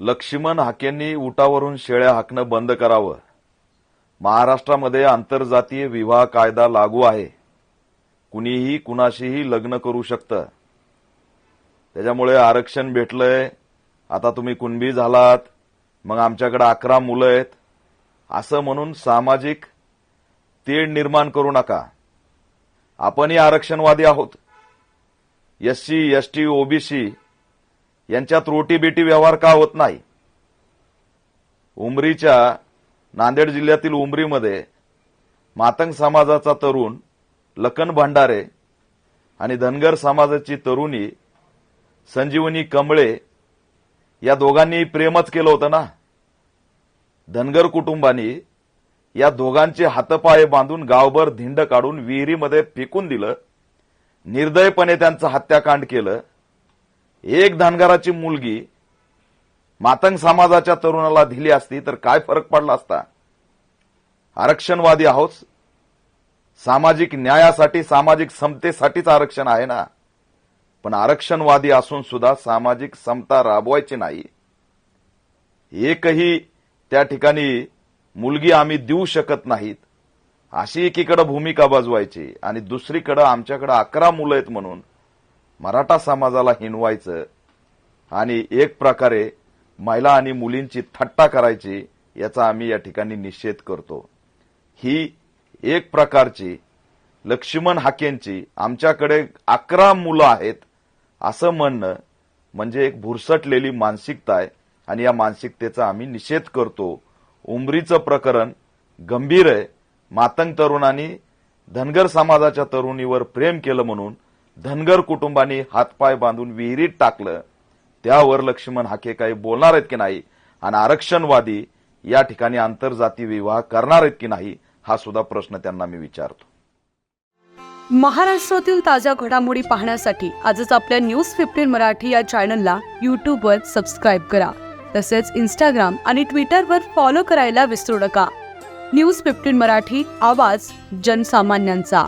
लक्ष्मण हाकेंनी उटावरून शेळ्या हाकणं बंद करावं. महाराष्ट्रामध्ये आंतरजातीय विवाह कायदा लागू आहे. कुणीही कुणाशीही लग्न करू शकतं. त्याच्यामुळे आरक्षण भेटलंय. आता तुम्ही कुणबी झालात. मग आमच्याकडे अकरा मुलं आहेत. असं म्हणून सामाजिक तेढ निर्माण करू नका. आपणही आरक्षणवादी आहोत. S C S T OBC यांच्यात रोटी बेटी व्यवहार का होत नाही? उमरीच्या नांदेड जिल्ह्यातील उमरीमध्ये मातंग समाजाचा तरुण लखन भंडारे आणि धनगर समाजाची तरुणी संजीवनी कमळे या दोघांनी प्रेमच केलं होतं ना? धनगर कुटुंबांनी या दोघांचे हातपाय बांधून गावभर धिंड काढून विहिरीमध्ये फेकून दिलं निर्दयपणे त्यांचं हत्याकांड केलं एक धनगराची मुलगी मातंग समाजाच्या तरुणाला दिली असती तर काय फरक पडला असता? आरक्षणवादी आहोत. सामाजिक न्यायासाठी सामाजिक समतेसाठीच आरक्षण आहे ना? पण आरक्षणवादी असून सुद्धा सामाजिक समता राबवायची नाही. एकही त्या ठिकाणी मुलगी आम्ही देऊ शकत नाहीत. अशी एकीकडे भूमिका बजवायची आणि दुसरीकडे आमच्याकडे अकरा मुलं आहेत म्हणून मराठा समाजाला हिणवायचं आणि एक प्रकारे महिला आणि मुलींची थट्टा करायची याचा आम्ही या ठिकाणी निषेध करतो. ही एक प्रकारची लक्ष्मण हाकेंची आमच्याकडे अकरा मुलं आहेत असं म्हणणं म्हणजे एक भुरसटलेली मानसिकता आहे आणि या मानसिकतेचा आम्ही निषेध करतो. उमरीचं प्रकरण गंभीर आहे. मातंग तरुणांनी धनगर समाजाच्या तरुणीवर प्रेम केलं म्हणून धनगर कुटुंबाने हातपाय बांधून विहिरीत टाकलं. त्यावर लक्ष्मण हाके काही बोलणार आहेत की नाही? आणि आरक्षणवादी या ठिकाणी आंतरजाती विवाह करणार आहेत की नाही? हा सुद्धा प्रश्न त्यांना मी विचारतो. महाराष्ट्रातील ताज्या घडामोडी पाहण्यासाठी आजच आपल्या न्यूज फिफ्टीन मराठी या चॅनलला यूट्यूबवर सबस्क्राईब करा. तसेच इंस्टाग्राम आणि ट्विटरवर फॉलो करायला विसरू नका. न्यूज फिफ्टीन मराठी आवाज जनसामान्यांचा.